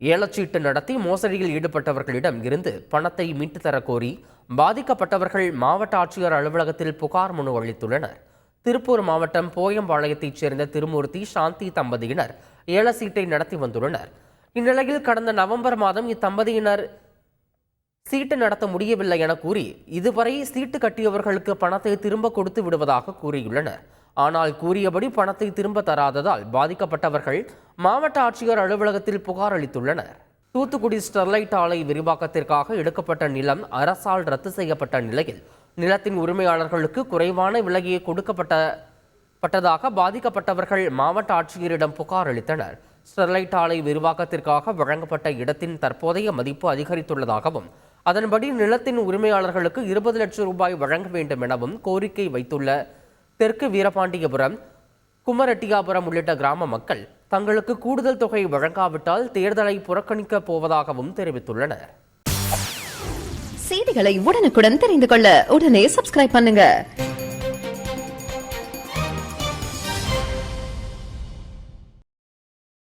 ஏலச்சீட்டு நடத்தி மோசடியில் ஈடுபட்டவர்களிடம் இருந்து பணத்தை மீட்டு தர கோரி பாதிக்கப்பட்டவர்கள் மாவட்ட ஆட்சியர் அலுவலகத்தில் புகார் மனு அளித்துள்ளனர். திருப்பூர் மாவட்டம் போயம்பாளையத்தைச் சேர்ந்த திருமூர்த்தி சாந்தி தம்பதியினர் ஏலச்சீட்டை நடத்தி வந்துள்ளனர். இந்நிலையில் கடந்த நவம்பர் மாதம் இத்தம்பதியினர் சீட்டு நடத்த முடியவில்லை என கூறி இதுவரை சீட்டு கட்டியவர்களுக்கு பணத்தை திரும்ப கொடுத்து விடுவதாக கூறியுள்ளனர். ஆனால் கூறியபடி பணத்தை திரும்ப தராததால் பாதிக்கப்பட்டவர்கள் மாவட்ட ஆட்சியர் அலுவலகத்தில் புகார் அளித்துள்ளனர். தூத்துக்குடி ஸ்டெர்லைட் ஆலை விரிவாக்கத்திற்காக எடுக்கப்பட்ட நிலம் அரசால் ரத்து செய்யப்பட்ட நிலையில் நிலத்தின் உரிமையாளர்களுக்கு குறைவான விலையே கொடுக்கப்பட்ட பட்டதாக பாதிக்கப்பட்டவர்கள் மாவட்ட ஆட்சியரிடம் புகார் அளித்தனர். ஸ்டெர்லைட் ஆலை விரிவாக்கத்திற்காக வழங்கப்பட்ட இடத்தின் தற்போதைய மதிப்பு அதிகரித்துள்ளதாகவும் அதன்படி நிலத்தின் உரிமையாளர்களுக்கு இருபது லட்சம் ரூபாய் வழங்க வேண்டும் எனவும் கோரிக்கை வைத்துள்ள தெற்கு வீரபாண்டியபுரம் குமரெட்டியாபுரம் உள்ளிட்ட கிராம மக்கள் தங்களுக்கு கூடுதல் தொகை வழங்காவிட்டால் தேர்தலை புறக்கணிக்கப் போவதாகவும் தெரிவித்துள்ளனர். செய்திகளை உடனுக்குடன் தெரிந்து கொள்ள உடனே சப்ஸ்கிரைப் பண்ணுங்க.